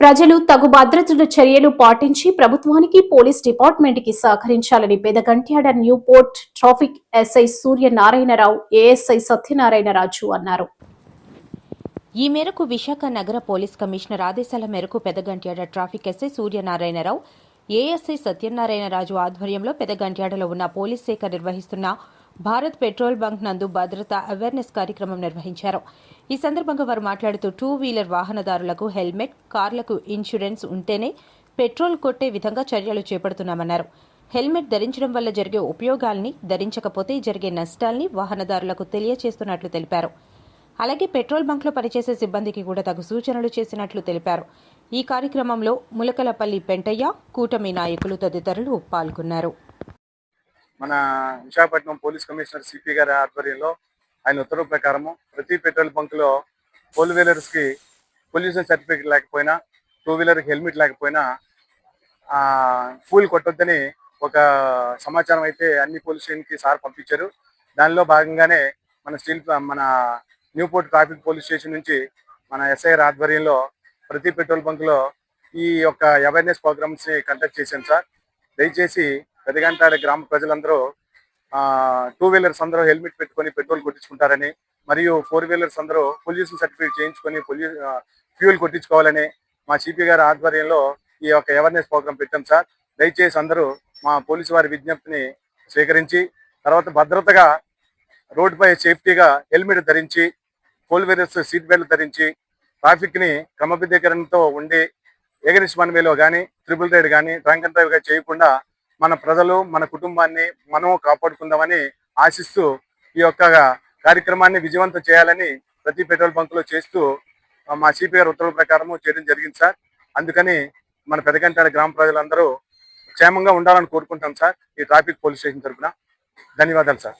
ప్రజలు తగు భద్రతల చర్యలు పాటించి ప్రభుత్వానికి పోలీస్ డిపార్ట్మెంట్కి సహకరించాలని Pedagantyada new port traffic SI Suryanarayanarao ASI Satyanarayanaraju అన్నారు. ఈ మేరకు విశాఖ నగర పోలీస్ కమిషనర్ ఆదేశాల మేరకు Pedagantyada traffic SI Suryanarayanarao ASI Satyanarayanaraju ఆధ్వర్యంలో పెదగంట్యాడలో ఉన్న పోలీస్ శాఖ నిర్వహిస్తున్న భారత్ పెట్రోల్ బంక్ నందు భద్రత అవేర్నెస్ కార్యక్రమం నిర్వహించారు. ఈ సందర్భంగా వారు మాట్లాడుతూ టూ వీలర్ వాహనదారులకు హెల్మెట్ కార్లకు ఇన్సూరెన్స్ ఉంటేనే పెట్రోల్ కొట్టే విధంగా చర్యలు చేపడుతున్నామన్నారు. హెల్మెట్ ధరించడం వల్ల జరిగే ఉపయోగాల్ని ధరించకపోతే జరిగే నష్టాల్ని వాహనదారులకు తెలియచేస్తున్నట్లు తెలిపారు. అలాగే పెట్రోల్ బంక్లో పనిచేసే సిబ్బందికి కూడా తగు సూచనలు చేసినట్లు తెలిపారు. ఈ కార్యక్రమంలో ములకలపల్లి పెంటయ్య కూటమి నాయకులు తదితరులు పాల్గొన్నారు. మన విశాఖపట్నం పోలీస్ కమిషనర్ సిపి గారి ఆధ్వర్యంలో ఆయన ఉత్తర్వు ప్రకారము ప్రతి పెట్రోల్ బంకులో ఫోర్ వీలర్స్కి పొల్యూషన్ సర్టిఫికేట్ లేకపోయినా టూ వీలర్కి హెల్మెట్ లేకపోయినా ఆ ఫూల్ కొట్టొద్దని ఒక సమాచారం అయితే అన్ని పోలీస్కి సార్ పంపించారు. దానిలో భాగంగానే మన స్టీల్ మన న్యూపోర్ట్ ట్రాఫిక్ పోలీస్ స్టేషన్ నుంచి మన ఎస్ఐ ఆధ్వర్యంలో ప్రతి పెట్రోల్ బంక్లో ఈ యొక్క అవేర్నెస్ ప్రోగ్రామ్స్ని కండక్ట్ చేశాం సార్. దయచేసి పెదగంటాడ గ్రామ ప్రజలందరూ టూ వీలర్స్ అందరూ హెల్మెట్ పెట్టుకొని పెట్రోల్ కొట్టించుకుంటారని మరియు ఫోర్ వీలర్స్ అందరూ పొల్యూషన్ సర్టిఫికేట్ చేయించుకొని పొల్యూ ఫ్యూల్ కొట్టించుకోవాలని మా సిపి గారి ఆధ్వర్యంలో ఈ యొక్క అవేర్నెస్ ప్రోగ్రామ్ పెట్టాం సార్. దయచేసి అందరూ మా పోలీసు వారి విజ్ఞప్తిని స్వీకరించి తర్వాత భద్రతగా రోడ్డుపై సేఫ్టీగా హెల్మెట్ ధరించి ఫోర్ వీలర్స్ సీట్ బెల్ట్ ధరించి ట్రాఫిక్ని క్రమబద్ధీకరణతో ఉండి ఎగరిస్ వన్ వేలో కానీ ట్రిపుల్ రైడ్ కానీ డ్రంక్ అండ్ డ్రైవ్గా చేయకుండా మన ప్రజలు మన కుటుంబాన్ని మనం కాపాడుకుందామని ఆశిస్తూ ఈ యొక్క కార్యక్రమాన్ని విజయవంతం చేయాలని ప్రతి పెట్రోల్ బంకులో చేస్తూ మా సిపిఆర్ ఉత్తర్వుల ప్రకారం చేయడం జరిగింది సార్. అందుకని మన పెదగంటాడ గ్రామ ప్రజలందరూ క్షేమంగా ఉండాలని కోరుకుంటాం సార్ ఈ ట్రాఫిక్ పోలీస్ స్టేషన్ తరఫున ధన్యవాదాలు సార్.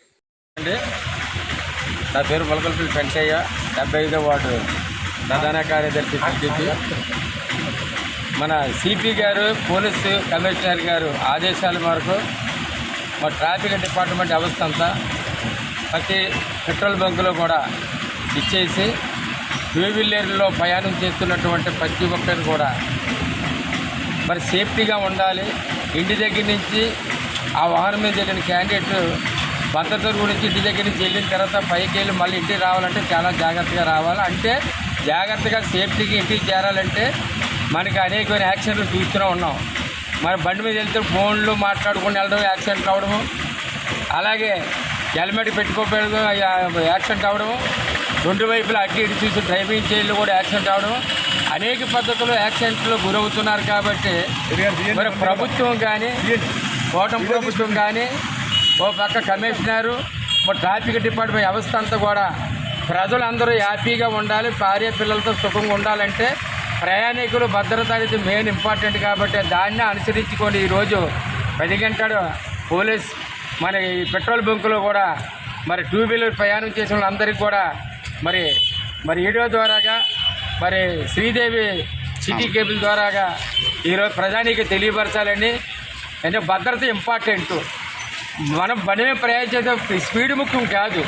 నా పేరు మొలకల్పల్లి వెంకయ్య డెబ్బై ఐదో వార్డు ప్రధాన కార్యదర్శి మన సిపి గారు పోలీసు కమిషనర్ గారు ఆదేశాల మేరకు మా ట్రాఫిక్ డిపార్ట్మెంట్ వ్యవస్థ అంతా ప్రతి పెట్రోల్ బంకులో కూడా ఇచ్చేసి టూ వీలర్లో ప్రయాణం చేస్తున్నటువంటి ప్రతి ఒక్కరు కూడా మరి సేఫ్టీగా ఉండాలి. ఇంటి దగ్గర నుంచి ఆ వాహనం మీద జరిగిన క్యాండిడేట్ భద్రత గురించి ఇంటి దగ్గర నుంచి వెళ్ళిన తర్వాత పైకి వెళ్ళి మళ్ళీ ఇంటికి రావాలంటే చాలా జాగ్రత్తగా రావాలి. అంటే జాగ్రత్తగా సేఫ్టీగా ఇంటికి చేరాలంటే మనకి అనేకమైన యాక్సిడెంట్లు చూస్తూనే ఉన్నాం. మరి బండి మీద వెళ్తే ఫోన్లు మాట్లాడుకుని వెళ్ళడం యాక్సిడెంట్ అవడము అలాగే హెల్మెట్ పెట్టుకోకూడదు యాక్సిడెంట్ అవడము రెండు వైపులా అట్టి ఇటు చూసి డ్రైవింగ్ చేయలు కూడా యాక్సిడెంట్ అవడం అనేక పద్ధతుల్లో యాక్సిడెంట్లు గురవుతున్నారు కాబట్టి మరి ప్రభుత్వం కానీ కూటమి ప్రభుత్వం కానీ ఓ పక్క కమిషనరు మరి ట్రాఫిక్ డిపార్ట్మెంట్ వ్యవస్థ అంతా కూడా ప్రజలందరూ హ్యాపీగా ఉండాలి భార్య పిల్లలతో సుఖంగా ఉండాలంటే ప్రయాణికులు భద్రత అనేది మెయిన్ ఇంపార్టెంట్ కాబట్టి దాన్ని అనుసరించుకొని ఈరోజు పది గంటలు పోలీస్. మన ఈ పెట్రోల్ బంకులో కూడా మరి టూ వీలర్ ప్రయాణం చేసిన వాళ్ళందరికీ కూడా మరి మరి వీడియో ద్వారాగా మరి శ్రీదేవి సిటీ కేబుల్ ద్వారాగా ఈరోజు ప్రజానికి తెలియపరచాలని అంటే భద్రత ఇంపార్టెంట్ మనం బండి ప్రయాణం చేసే స్పీడ్ ముఖ్యం కాదు.